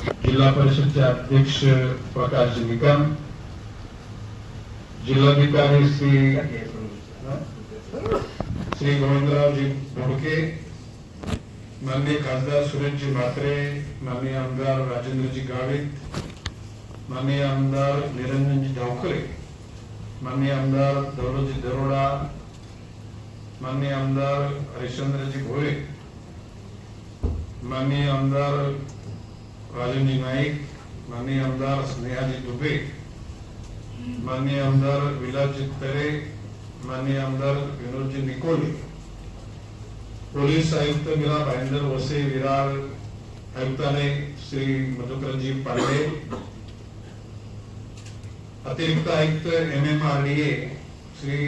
जिल्हा परिषदचे अध्यक्ष प्रकाश निकम जिल्हाधिकारी श्री श्री गोविंदरावजी बोडके माननीय खासदार सुरेशजी म्हात्रे माननीय आमदार राजेंद्रजी गावित माननीय आमदार निरंजनजी धावखरे माननीय आमदार दौलतजी दरोडा माननीय आमदार हरिश्चंद्रजी भोळे माननीय आमदार राजनी नाईक माननीय आमदार स्नेहाजी दुबे माननीय आमदार विलासजी तरे माननीय आमदार विनोदजी निकोले पोलीस आयुक्त मिला भाईंदर वसे विरार आयुक्ताने श्री मधुकरजी पांडे अतिरिक्त आयुक्त M M R D A Shri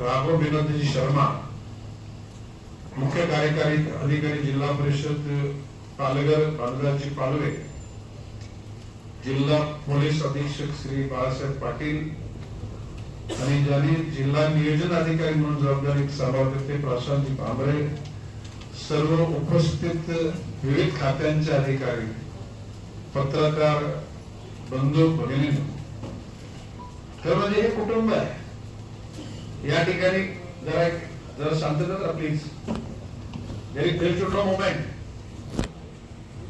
Raghav Vinodji Sharma मुख्य कार्यकारी अधिकारी जिल्हा परिषद पालघर पालघरची पालवे. जिल्हा पोलीस अधीक्षक श्री बाळासाहेब पाटील आणि ज्यांनी जिल्हा नियोजन अधिकारी म्हणून जबाबदारी सांभाळते प्रशांत भांबरे सर्व उपस्थित विविध खात्यांचे अधिकारी पत्रकार बंधू भगिनी तर म्हणजे हे कुटुंब आहे. या ठिकाणी जरा जरा शांतता प्लीज व्हेरी देर मोमेंट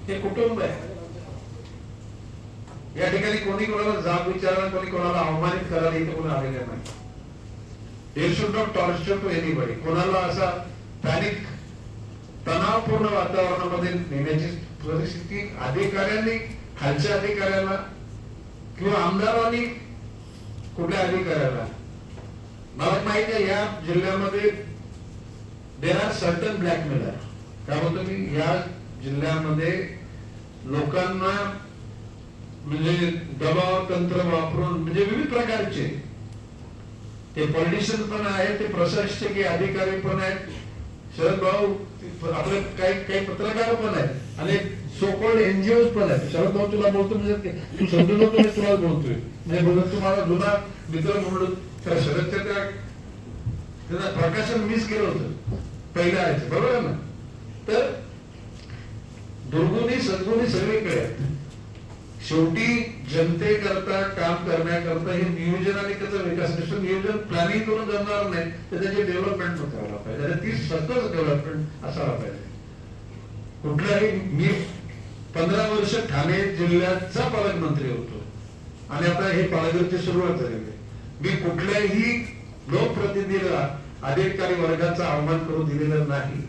हे कुटुंब आहे. या ठिकाणी कोणी कोणाला जाब विचारणार कोणी कोणाला अवमानित करायला इथे कोणी आलेलं नाही. There should not torture to anybody कोणाला असा पॅनिक तणावपूर्ण वातावरणामध्ये नेण्याची परिस्थिती अधिकाऱ्यांनी खालच्या अधिकाऱ्याला किंवा आमदारांनी कुठल्या अधिकाऱ्याला. मला माहिती आहे या जिल्ह्यामध्ये देर आर सर्टन ब्लॅकमेलर काय बोलतो या जिल्ह्यामध्ये लोकांना म्हणजे दबाव तंत्र वापरून म्हणजे विविध प्रकारचे ते पॉलिटिशियन पण आहेत ते प्रशासकीय अधिकारी पण आहेत. शरद भाऊ आपले काही काही पत्रकार पण आहेत आणि सोकोल्ड एनजीओ पण आहेत. शरद भाऊ तुला बोलतो म्हणजे ते- तू समजू नको मी तुला बोलतोय. म्हणजे म्हणून तुम्हाला जुना मित्र म्हणून त्या शरदच्या त्या त्यांना प्रकाशन मिस केलं होतं. पहिल्या आहे बरोबर ना? तर दुर्गुणी सद्गुणी सगळीकडे. आहेत शेवटी जनतेकरता काम करण्याकरता हे नियोजन आणि त्याचा विकास नुसतं नियोजन प्लॅनिंग करून जमणार नाही. तर त्याची डेव्हलपमेंट करायला पाहिजे. ती सतत डेव्हलपमेंट असायला पाहिजे. कुठल्याही मी पंधरा वर्ष ठाणे जिल्ह्याचा पालकमंत्री होतो. आणि आता हे पालघरची सुरुवात झालेली आहे. मी कुठल्याही लोकप्रतिनिधीला अधिकारी वर्गाचा आव्हान करून दिलेलं नाही.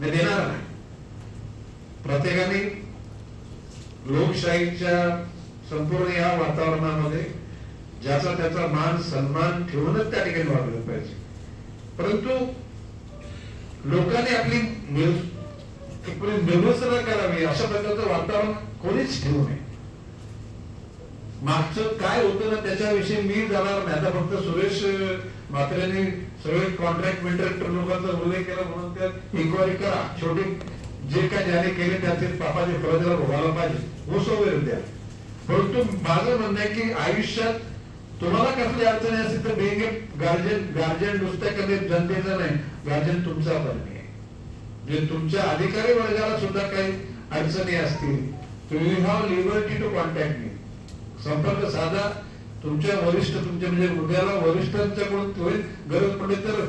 मी देणार नाही. प्रत्येकाने लोकशाहीच्या संपूर्ण या वातावरणामध्ये ज्याचा त्याचा मान सन्मान ठेवूनच त्या ठिकाणी वागलं पाहिजे. परंतु लोकांनी आपली निर्वसना करावी अशा प्रकारचं वातावरण कोणीच ठेवू नये. मागचं काय होतं ना त्याच्याविषयी मी जाणार नाही. आता फक्त सुरेश म्हात्रेने सगळे कॉन्ट्रॅक्ट कॉन्ट्रॅक्टर लोकांचा उल्लेख केला म्हणून त्यात इन्क्वायरी करा. छोटी जे काय ज्याने केले त्याचे पापाचे फळ त्याला भोगायला पाहिजे हो द्या. परंतु माझं म्हणणं आहे की आयुष्यात तुम्हाला कसली अडचणी असेल तर बेंगे गार्जन गार्जन नुसत्या कधी जनतेचा नाही गार्जन तुमचा पण आहे जे तुमच्या अधिकारी वर्गाला सुद्धा काही अडचणी असतील you have liberty to contact me संपर्क साधा. तुमच्या वरिष्ठ तुमच्या म्हणजे हृदयाला वरिष्ठांच्याकडून होईल गरज पडली तर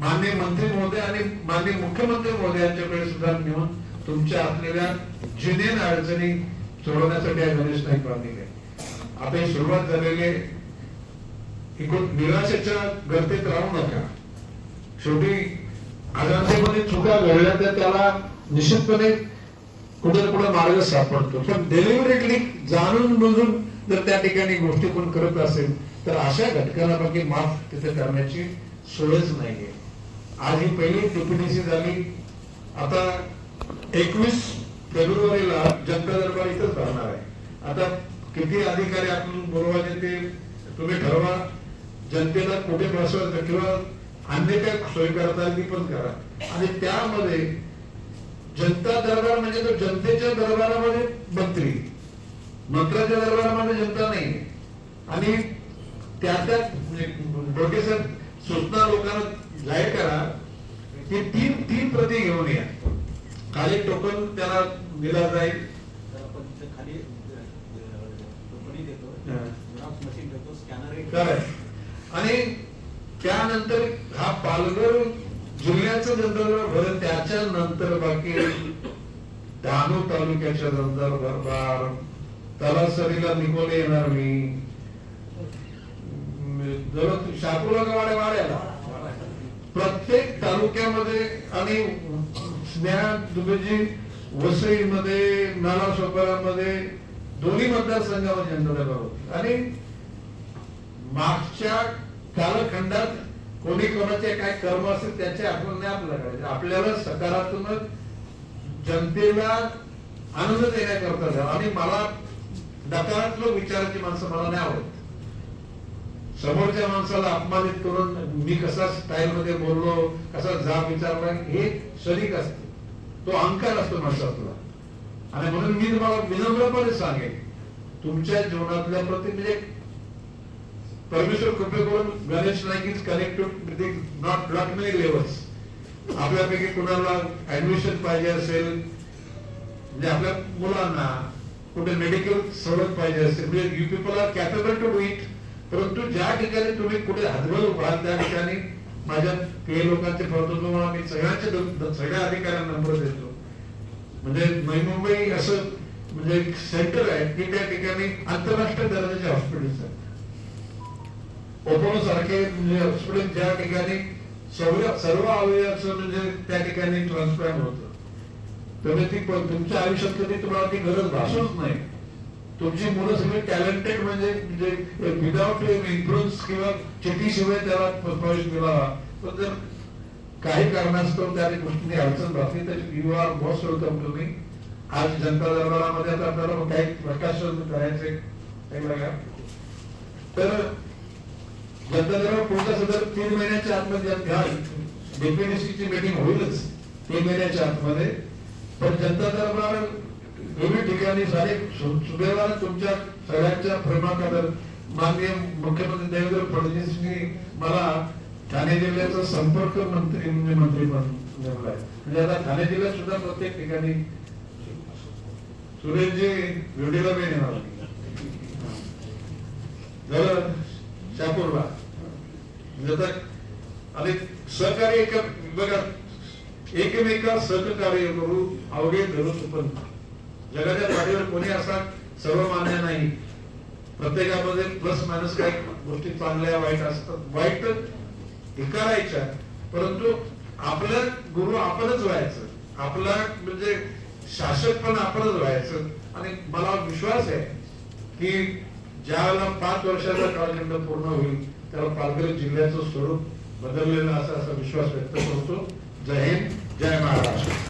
माननीय मंत्री महोदय आणि माननीय मुख्यमंत्री महोदयांच्याकडे सुद्धा नेऊन तुमच्या असलेल्या जिनेन अडचणी सोडवण्यासाठी गणेश नाईक पाटील आहे आता ही सुरुवात झालेली एकूण निराशेच्या गर्दीत राहू नका. शेवटी आजारतेमध्ये चुका घडल्या तर त्याला निश्चितपणे कुठे ना कुठे मार्ग सापडतो. पण डेलिव्हरेटली जाणून बुजून जर त्या ठिकाणी गोष्टी कोण करत असेल तर अशा घटकाला बाकी माफ तिथे करण्याची सोयच नाहीये. आज ही पहिली डीपीडीसी झाली. आता एकवीस फेब्रुवारीला जनता दरबार इथंच राहणार आहे. आता किती अधिकारी आपण बोलवायचे ते तुम्ही ठरवा. जनतेला कुठे बसवायचं किंवा अन्य काय सोय करता ती पण करा. आणि त्यामध्ये जनता दरबार म्हणजे तो जनतेच्या दरबारामध्ये मंत्री. मंत्र्याच्या दरबारामध्ये जनता नाही. आणि त्या त्या म्हणजे डोके सूचना लोकांना जाहीर करा की तीन तीन प्रती घेऊन या. खाली टोकन त्याला दिला जाईल. आणि त्यानंतर हा पालघर जिल्ह्याचं नंतर भरत त्याच्या नंतर बाकी डहाणू तालुक्याच्या नंतर भरणार तलासरीला निघून येणार मी. जवळ शापूरला वाड्या वाड्याला. प्रत्येक तालुक्यामध्ये आणि स्नेहा दुबेजी वसईमध्ये नालासोपारामध्ये दोन्ही मतदारसंघामध्ये जनता होती. आणि मागच्या कालखंडात कोणी कोणाचे काय कर्म असेल त्याचे आपण ज्ञान आपल्याला आपल्याला सकारात्मक जनतेला आनंद देण्याकरता द्यावा आणि मला नकारात्मक विचाराची माणसं मला नाही आवडत. समोरच्या माणसाला अपमानित करून मी कसा स्टाईल मध्ये बोललो कसा जाब विचारला हे शरीक असते. तो अहंकार असतो माणसातला. आणि म्हणून मी तुम्हाला विनम्रपणे सांगेन तुमच्या जीवनातल्या प्रति म्हणजे परमेश्वर कृपे करून Ganesh Naik is connected not not many levels आपल्यापैकी कुणाला ऍडमिशन पाहिजे असेल म्हणजे आपल्या मुलांना कुठे मेडिकल सवलत पाहिजे असेल म्हणजे you people are capable to do it परंतु ज्या ठिकाणी तुम्ही कुठे हातबल व्हाल त्या ठिकाणी माझ्या काही लोकांचे प्रवर्तन मी सगळ्यांचे सगळ्या अधिकाऱ्यांना नंबर देतो. म्हणजे नवी मुंबई असं म्हणजे एक सेंटर आहे की त्या ठिकाणी आंतरराष्ट्रीय दर्जाचे हॉस्पिटल्स आहेत. ओपोलो सारखे म्हणजे हॉस्पिटल ज्या ठिकाणी सर्व सर्व अवयवाचं म्हणजे त्या ठिकाणी ट्रान्सप्लांट होतं. तर ती तुमच्या आयुष्यात कधी तुम्हाला ती गरज भासूच नाही. तुमची मुलं सगळी टॅलेंटेड म्हणजे म्हणजे विदाउट इन्फ्लुएन्स किंवा चिठीशिवाय त्याला प्रवेश मिळावा पण जर काही कारणास्तव त्या गोष्टीने अडचण भासली तर यू आर मोस्ट वेलकम तुम्ही आज जनता दरबारामध्ये आता आपल्याला काही प्रकाशन करायचे काही बघा. तर जनता दरबार पुढच्या सदर तीन महिन्याच्या आतमध्ये ह्या डेप्युटीसीची मीटिंग होईलच तीन महिन्याच्या आतमध्ये. पण जनता दरबार दोन्ही ठिकाणी सारे सु- तुमच्या सगळ्यांच्या प्रेमाखातर माननीय मुख्यमंत्री देवेंद्र फडणवीसनी मला ठाणे जिल्ह्याचा संपर्क मंत्री म्हणजे मंत्री पण नेमलाय म्हणजे आता ठाणे जिल्ह्यात सुद्धा प्रत्येक ठिकाणी सुरेशजी व्हिडिओला मी येणार जर शापूरला म्हणजे आणि सहकार्य एक बघा एकमेका सहकार्य करू अवघे धरून सुपन जगाच्या पाठीवर कोणी असा सर्वमान्य नाही. प्रत्येकामध्ये प्लस मायनस काही गोष्टी चांगल्या वाईट असतात. वाईट हे करायच्या परंतु आपलं गुरु आपणच व्हायचं. आपला म्हणजे शासक पण आपणच व्हायचं. आणि मला विश्वास आहे की ज्यावेळेला पाच वर्षाचा कालखंड पूर्ण होईल त्याला पालघर जिल्ह्याचं स्वरूप बदललेलं असा असा विश्वास व्यक्त करतो. जय हिंद जय महाराष्ट्र.